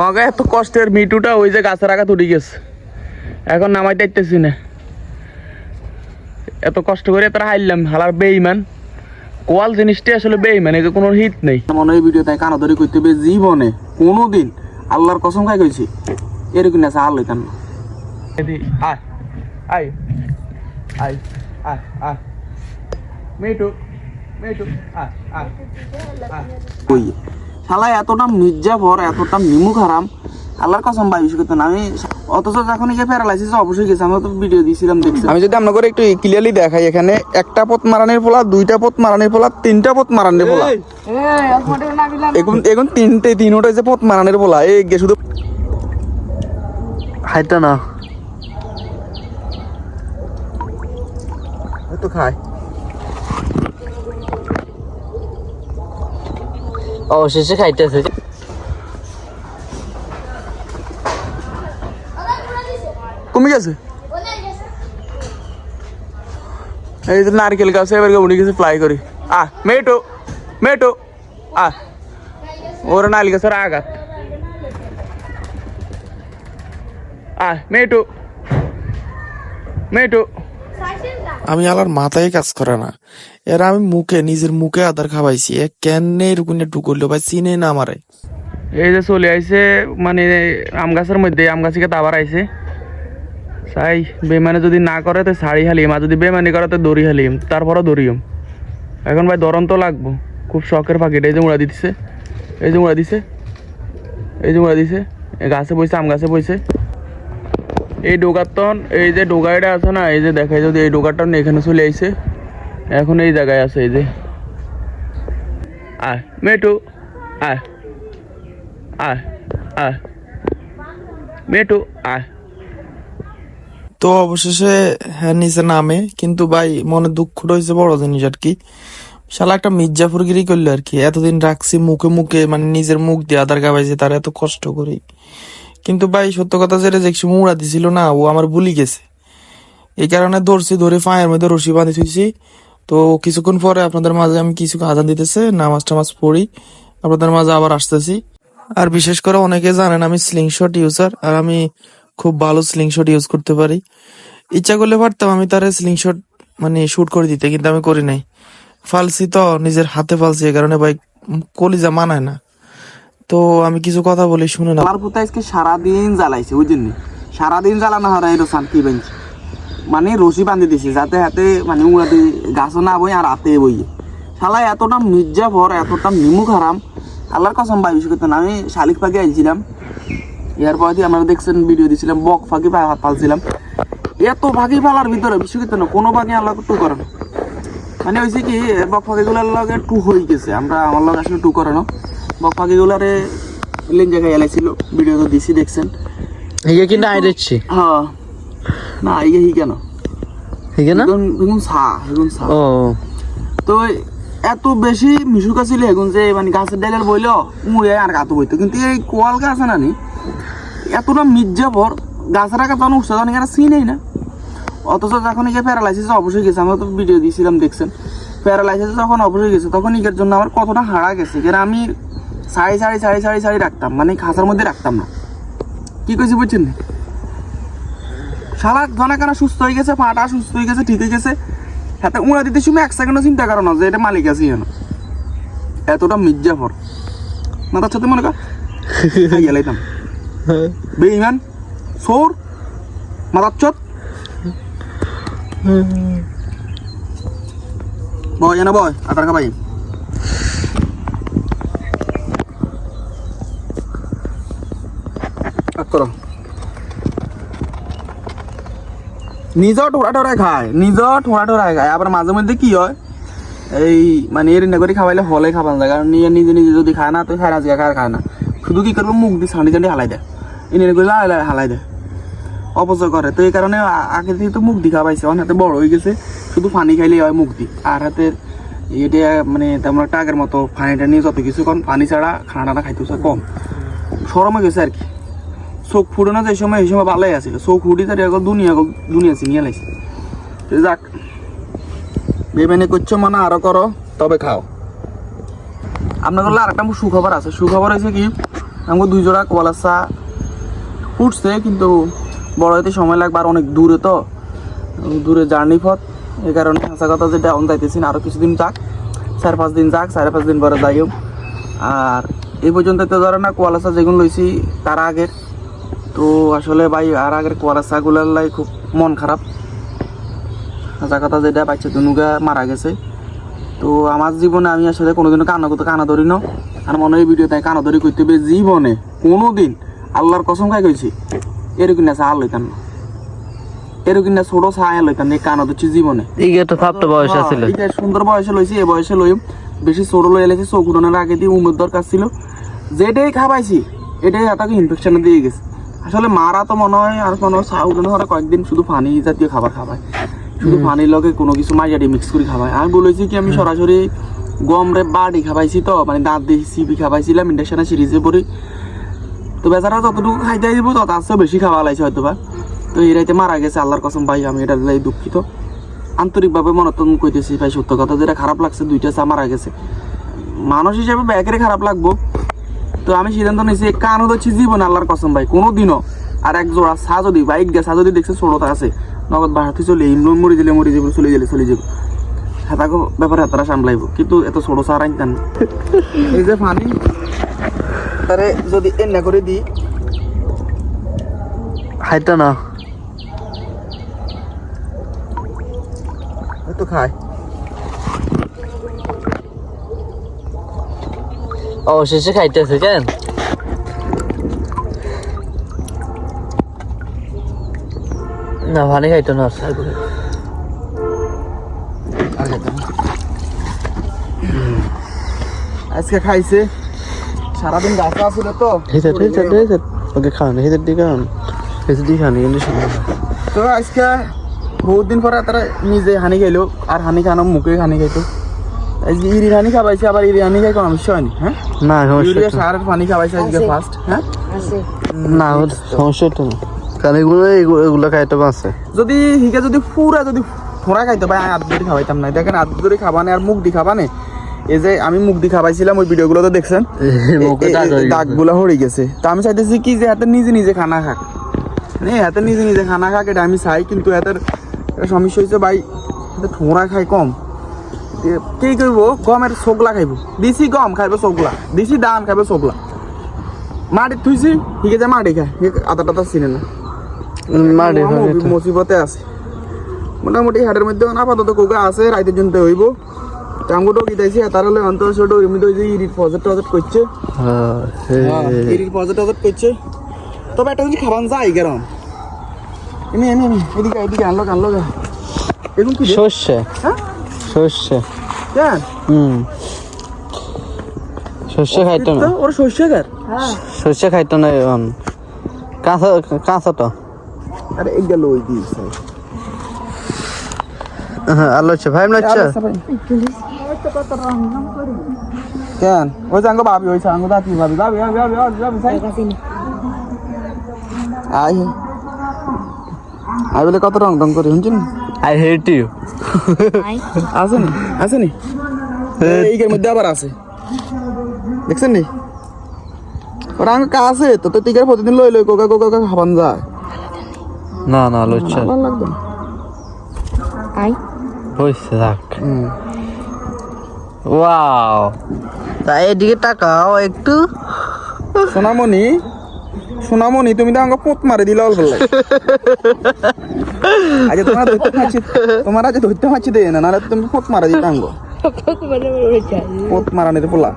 আমাকে এত কষ্টের মিটুটা ওই যে গাছের আগা তুলে গেছে। এখন নামাইতে ইতেছি না। এত কষ্ট করে তারা হাইলাম হালার বেইমান। কোয়াল জিনিসটা আসলে বেইমান একে কোনো হিট নেই। মনে হয় ভিডিও তাই কানাদরি করতে হবে জীবনে কোনোদিন আল্লাহর কসম খাই কইছি এরকম আছে আর লইতাম না। আয় আয় আয় আয় আয়। মেটু মেটু আয় আয় ওই শালা এতটা মির্জাফর এতটা নিমুখ হারাম আল্লাহর কসম ভাই বিষয় করতে না আমি অথচ যখন গিয়ে প্যারালাইসিস অবশ্যই গেছে আমি তো ভিডিও দিয়েছিলাম দেখছি আমি যদি আপনাকে একটু ক্লিয়ারলি দেখাই এখানে একটা পথ মারানির পোলা দুইটা পথ মারানির পোলা তিনটা পথ মারানির পোলা এখন এখন তিনটে তিনটা যে পথ মারানির পোলা এই গে শুধু হাইটা না। তো খায়। অবশেষে খাইতেছে কমে গেছে এই যে নারকেল গাছ এবার উঠে গেছে ফ্লাই করি আ মেটো মেটো আ ওর নারকেল গাছের আঘাত আ মেটো মেটো আমি আলার মাথায় কাজ করে না এর আমি মুখে, নিজের মুখে আদার খাওয়াইছি। এ কেনে এরকম একটু ভাই চিনে না আমারে। এই যে চলে আইছে মানে আম গাছের মধ্যে, আম গাছে আবার আইছে। চাই, বেমানে যদি না করে তো শাড়ি হালিম, আর যদি বেমানি করে তো দড়ি হালিম, তারপরও দড়িম। এখন ভাই দরন তো লাগবো। খুব শখের পাখিটা এই যে উড়া দিতেছে, এই যে উড়া দিছে, এই যে উড়া দিছে গাছে বইছে, আম গাছে বইছে। এই ডোগারটন এই যে ডোগাইটা আছে না, এই যে দেখাই যদি এই ডোগারটন এখানে চলে আইছে। এখন এই জায়গায় আছে, এই যে। আয়, মেটু, আয় আয় আয়। মেটু, আয়। তো অবশেষে হ্যাঁ নিচে নামে, কিন্তু ভাই মনে দুঃখটা হয়েছে বড় জিনিস আর কি। শালা একটা মির্জাফরগিরি করল আর কি, এতদিন রাখছি মুখে মুখে মানে নিজের মুখ দিয়ে আদার খাওয়াইছে তার এত কষ্ট করি। কিন্তু ভাই সত্য কথা যেটা দেখছি মুড়া দিছিল না, ও আমার ভুলি গেছে। এই কারণে ধরছি, ধরে ফাঁয়ের মধ্যে রশি বাঁধে থুইছি তো কিছুক্ষণ পরে আপনাদের মাঝে আমি কিছু আজান দিতেছে, নামাজ টামাজ পড়ি, আপনাদের মাঝে আবার আসতেছি। আর বিশেষ করে অনেকে জানেন আমি স্লিংশট ইউজার আর আমি খুব ভালো স্লিংশট ইউজ করতে পারি। ইচ্ছা করলে পারতাম আমি তার স্লিংশট মানে শুট করে দিতে, কিন্তু আমি করি নাই। ফালসি তো নিজের হাতে ফালসি এই কারণে ভাই কলিজা মানায় না। তো আমি কিছু কথা বলি, শুনে না আমার পুতা আজকে সারাদিন জ্বালাইছে বুঝলেন সারাদিন জ্বালানো হয় এর শান্তি বেঞ্চ মানে রশি বাঁধি দিছে যাতে হাতে মানে উড়াতে গাছও না বই আর হাতে বইয়ে শালা এতটা মির্জাফর এতটা নিমুখ হারাম আল্লাহর কসম ভাই বিষয় আমি শালিক পাখি আইছিলাম। এর পরে দিয়ে আমরা দেখছেন ভিডিও দিছিলাম বক ফাঁকি পালছিলাম। এত ফাঁকি পালার ভিতরে বিষয় করতে না কোনো পাখি আল্লাহ টু করে না। মানে হয়েছে কি বক পাখিগুলোর লগে টু হয়ে গেছে। আমরা আমার লগে আসলে টু করে না। বক পাখিগুলারে লেন জায়গায় এলাইছিল ভিডিও তো দিছি দেখছেন। কিন্তু আই হ্যাঁ। না ইয়ে হি কেন? হিগে না এখন এখন সা এখন সা ও। তো এত বেশি মিশুকা ছিল এখন যে মানে গাছের ডালের বইল মুয়ে আর গাতো বইতো কিন্তু এই কোয়াল গাছ আছে না নি এতটা মির্জাপর গাছের আগে তখন উঠছে তখন এখানে চিনেই না। অথচ যখন একে প্যারালাইসিস অবশ্যই গেছে আমরা তো ভিডিও দিয়েছিলাম দেখছেন। প্যারালাইসিস যখন অবশ্যই গেছে তখন ইকের জন্য আমার কতটা হারা গেছে। কারণ আমি সাড়ে সাড়ে সাড়ে সাড়ে সাড়ে রাখতাম মানে খাঁচার মধ্যে রাখতাম না। কি কইছি বুঝছেন না শালা ধনা কানা সুস্থ হয়ে গেছে পাটা সুস্থ হয়ে গেছে ঠিক হয়ে গেছে। হাতে উড়া দিতে সময় এক সেকেন্ডও চিন্তা করো না যে এটা মালিক আছে যেন এতটা মির্জাফর। না তার সাথে মনে কর খাইয়া বেইমান সোর চত বয় জানা বয় আটার খাবাই করো। নিজেও ঠোড়া ঠোড়ায় খায় নিজেও ঠোড়া ঠোড়ায় খায়। আবার মাঝে মধ্যে কি হয়, এই মানে এর করে খাওয়াইলে হলে খাবার যায় কারণ নিজে নিজে নিজে যদি খায় না, তো খায় আজকে খায় খায় না। শুধু কি করব মুখ দিয়ে ছাঁড়ি ছাঁড়ি হালাই দেয়। এনে করে হালাই হালাই দেয়। অপচয় করে তো এই কারণে আগে থেকে তো মুখ দি খাওয়াইছে অনেক হাতে বড় হয়ে গেছে। শুধু পানি খাইলে হয় মুখ দি। আর হাতের এটা মানে তেমন একটা আগের মতো পানিটা নিয়ে যত কিছু কম পানি ছাড়া খানাটা খাইতে কম। সরম গেছে আর কি। চোখ ফুটে না যে সময়, এই সময় ভালোই আছিল চোখ ফুটি তার এখন দুনিয়া দুনিয়া চিনিয়ে লাইছে যাক, বেবেনে করছ মানে আরও করো, তবে খাও। আপনাদের আর একটা সুখবর আছে। সুখবর হয়েছে কি, আমাকে দুই জোড়া কোয়ালাসা ফুটছে, কিন্তু বড় হইতে সময় লাগবে আর অনেক দূরে তো। দূরে জার্নি পথ। এই কারণে হাসা কথা যেটা অন যাইতেছি আরও কিছুদিন যাক, চার পাঁচ দিন যাক, চার পাঁচ দিন পরে যাইও। আর এই পর্যন্ত তো ধরো না কোয়ালাসা যেগুলো লইছি, তার আগের। তো আসলে ভাই আর আগের কোয়ালাসাগুলোর লাই খুব মন খারাপ। হাসা কথা যেটা বাচ্চা দুনুগা মারা গেছে। তো আমার জীবনে আমি আসলে কোনোদিনও কানা করতে কানা ধরি না। আর মনে হয় ভিডিও তাই কানা ধরি করতে হবে জীবনে কোনো দিন আল্লাহর কসম খাই কইছি এরকম না চা লইতাম না। এরকম না ছোট চা লইতাম এই কানা ধরছি জীবনে। ইগে তো প্রাপ্ত বয়স আছিল হ্যাঁ, সুন্দর বয়সে লইছি এই বয়সে লইম। বেশি ছোট লই এলেছি চোখ উঠানোর আগে দিয়ে উমের দরকার ছিল। যেটাই খাবাইছি এটাই হাতাকে ইনফেকশনে দিয়ে গেছে। আসলে মারা তো মনে হয় আর কোনো চা উঠানো হওয়ার কয়েকদিন শুধু পানি জাতীয় খাবার খাবায়। শুধু পানির লগে কোনো কিছু মাইজাটি মিক্স করে খাবায়। আমি বলেছি কি আমি সরাসরি গম রে বাড়ি খাবাইছি তো মানে দাঁত দিয়ে সিপি খাবাইছিলাম ইন্ডাকশনে সিরিজে পড়ি তো বেচারা যতটুকু খাইতে দিব তত আসছে বেশি খাওয়া লাইছে হয়তো বা তো এই রাইতে মারা গেছে আল্লাহর কসম ভাই আমি এটা লাই দুঃখিত। আন্তরিকভাবে মনতন কইতেছি ভাই সত্য কথা। যেটা খারাপ লাগছে দুইটা চা মারা গেছে। মানুষ হিসেবে ব্যাকেরে খারাপ লাগবো। তো আমি সিদ্ধান্ত নিয়েছি কানও ধরছি জীবন আল্লাহর কসম ভাই কোনো দিনও আর এক জোড়া চা যদি, বাইক দিয়ে চা যদি দেখছে ছোটতা আছে। নগদ বাড়াতে চলে ইমন মরি দিলে মরি যাব চলে গেলে চলে যাব হেতাকে ব্যাপারে হেতারা সামলাইব। কিন্তু এত ছোট চা রাখতেন না এই যে পানি তারে যদি এন্না করে দিই খাইতো না। হয়তো খায়। অবশেষে খাইতেছে কেন না পানি খাইতো না আজকে খাইছে সারাদিন গাছা ছিল তো ওকে খাওয়ানো হেঁচে দিয়ে খাওয়ানো হেঁচে দিয়ে খাওয়ানো কিন্তু তো আজকে বহুত দিন পরে তারা নিজে হানি খাইলো আর হানি খানো মুখে হানি খাইতো খাবাইছে আবার ইরি হানি খাই কোনো সমস্যা হয়নি হ্যাঁ? না ইউরিয়া তো- পানি খাবাইছে আজকে ফার্স্ট হ্যাঁ? না সমস্যা তো না। কারণ এগুলো এগুলো- এগুলো খাইতে পারছে যদি হিকে যদি পুরা যদি ফোড়া খাইতে পাই আমি খাওয়াইতাম না। দেখেন খাবানে আর মুখ দি খাবানে এই যে আমি মুখ দি খাবাইছিলাম ওই ভিডিওগুলো তো দেখছেন। দাগগুলো হয়ে গেছে। তো আমি চাইতেছি কি যে হাতে নিজে নিজে খানা খাক। মানে হাতে নিজে নিজে খানা খাক এটা আমি চাই কিন্তু হাতের সমস্যা হয়েছে ভাই হাতে ঠোঁড়া খাই কম। কি করব গমের চোগলা খাইব। দিছি গম খাইব চোগলা। দিছি ধান খাইব চোগলা। মাটি থুইছি হিকে যে মাটি খায়। আদা টাদা চিনে না। মহা মুসিবতে আছে। মোটামুটি হাটের মধ্যে আপাতত কোকা আছে রাইতের জন্য হইব। টাঙ্গুটো গিতাইছি তার হলে অন্তর ছোট এমনি তো যে ইরিট পজেট টজেট করছে। ইরিট পজেট টজেট করছে। তবে একটা জিনিস খাবান যায় এমনি এমনি এমনি। এদিকে এদিকে আনলো আনলো এরকম কি সর্ষে হ্যাঁ? সর্ষে। হুম। সর্ষে খাইতো না। ওর শস্য কার সর্ষে খাইতো না এখন। কাঁচা কাঁচা তো। আরে এই গেল ওই দিস আলো হচ্ছে ভাই লাগছে কেন? ওই সাঙ্গ ভাবি ওই সাঙ্গ দাতি ভাবি। ভাবি ভাবি ভাবি ভাবি ভাবি আই আই বলে কত রং রং করে শুনছেন? আই হেট ইউ আছে নি আছে নি মধ্যে আবার আছে দেখছেন নি? ওরা কা আছে তো তো টিকার প্রতিদিন লই লই কোকা কোকা খাবান যায়। না না হচ্ছে ভালো লাগবে না। হয়েছে থাক ওয়াও। তা এদিকে তাকাও একটু। সোনামণি সোনামণি তুমি তো আমাকে পোত মারে দিলে অল্প লাগে আজ তোমার ধরতে পারছি তোমার আজ ধরতে পারছি দে না নাহলে তুমি পোত মারা দিতে আঙ্গ। পোত মারানির পোলা।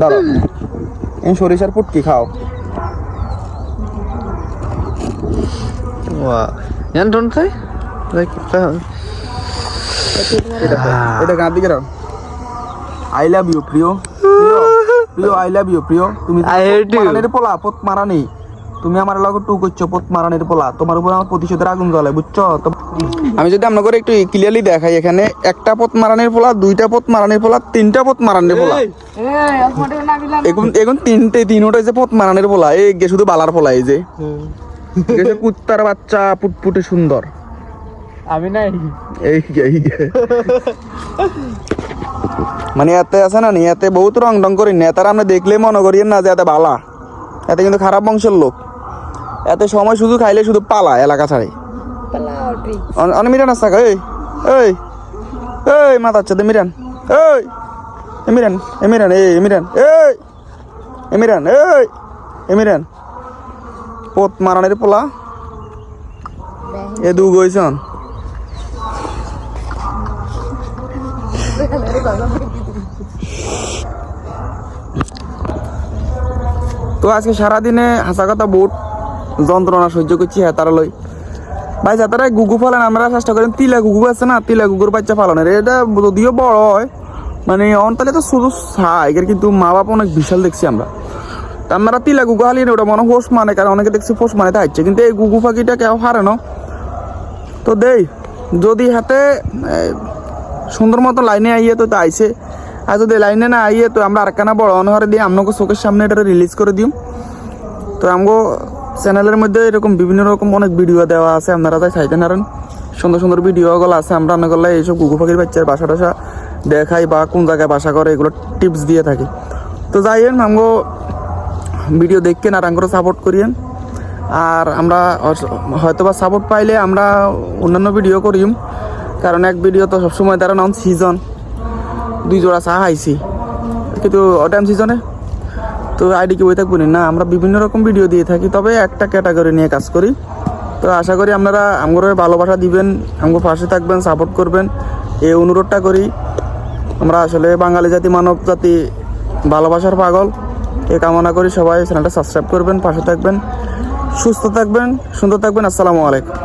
দাঁড়াও। এই সরিষার পুটকি খাও। ওয়াও জান ডোন্ট সাই এটা এটা গান দিকে আই লাভ ইউ প্রিয়। প্রিয় প্রিয় আই লাভ ইউ প্রিয়। তুমি পোলা পোত মারানি তুমি আমার লগে টু করছ পোত মারানির পোলা। তোমার উপর আমার প্রতিশোধের আগুন জ্বলে বুঝছ? আমি যদি আপনাকে একটু ক্লিয়ারলি দেখাই এখানে একটা পথ মারানির পোলা দুইটা পথ মারানির পোলা তিনটা পথ মারানির পোলা। এখন এখন তিনটে তিনটা যে পথ মারানির পোলা এই গে শুধু বালার পোলা এই যে। এই! যে কুত্তার বাচ্চা পুটপুটে সুন্দর। আমি নাই। এই গে, এই। মানে এতে আছে না নি এতে বহুত রং টং করি নেতারা আমরা দেখলে মনে করি না যে এতে বালা। এতে কিন্তু খারাপ বংশের লোক। এতে সময় শুধু খাইলে শুধু পালা এলাকা ছাড়ে। অনেক মিরান আসা এই এই এই মাথা আচ্ছা মিরান। এই এমিরান এমিরান এই এমিরান এই এমিরান এই এমিরান পোত মারানের পোলা। এ দু গইছন তো আজকে সারাদিনে হাসা কথা বহুত। যন্ত্রণা সহ্য করছি হ্যাঁ তারা লই। ভাই যাতারা গুগু ফলান, আমরা চেষ্টা করেন তিলা গুগু আছে না, তিলা গুগুর বাচ্চা ফালানোর। এটা যদিও বড় হয় মানে অনতালে তো শুধু সাই এর কিন্তু মা বাবা অনেক বিশাল দেখছি আমরা। আমরা তিলা গুগু হালিয়ে ওটা মনে হোস মানে কারণ অনেকে দেখছি ফোস মানে থাকছে কিন্তু এই গুগু পাখিটা কেউ হারে না। তো দেই, যদি হাতে সুন্দর মতো লাইনে আইয়ে তো আইছে। আর যদি লাইনে না আইয়ে তো আমরা আরেকখানা বড় অনহারে দিয়ে আপনাকে চোখের সামনে এটা রিলিজ করে দিম। তো আমগো চ্যানেলের মধ্যে এরকম বিভিন্ন রকম অনেক ভিডিও দেওয়া আছে, আপনারা তাই চাইতে নারেন। সুন্দর সুন্দর ভিডিও গুলো আছে, আমরা রান্না করলে এইসব গুগু পাখির বাচ্চার বাসা টাসা দেখাই বা কোন জায়গায় বাসা করে এগুলো টিপস দিয়ে থাকি। তো যাই হোক, আমগো ভিডিও দেখেন আর আঙ্গুরও সাপোর্ট করিয়েন। আর আমরা হয়তো বা সাপোর্ট পাইলে আমরা অন্যান্য ভিডিও করিম, কারণ এক ভিডিও তো সবসময় তারা নাম সিজন দুই জোড়া চা খাইছি। কিন্তু টাইম সিজনে তো আইডি কি বই থাকব না? আমরা বিভিন্ন রকম ভিডিও দিয়ে থাকি, তবে একটা ক্যাটাগরি নিয়ে কাজ করি। তো আশা করি আপনারা আমগরে ভালোবাসা দিবেন, আমগো পাশে থাকবেন সাপোর্ট করবেন। এই অনুরোধটা করি, আমরা আসলে বাঙালি জাতি, মানব জাতি, ভালোবাসার পাগল। এ কামনা করি সবাই চ্যানেলটা সাবস্ক্রাইব করবেন, পাশে থাকবেন, সুস্থ থাকবেন, সুন্দর থাকবেন, আসসালামু আলাইকুম।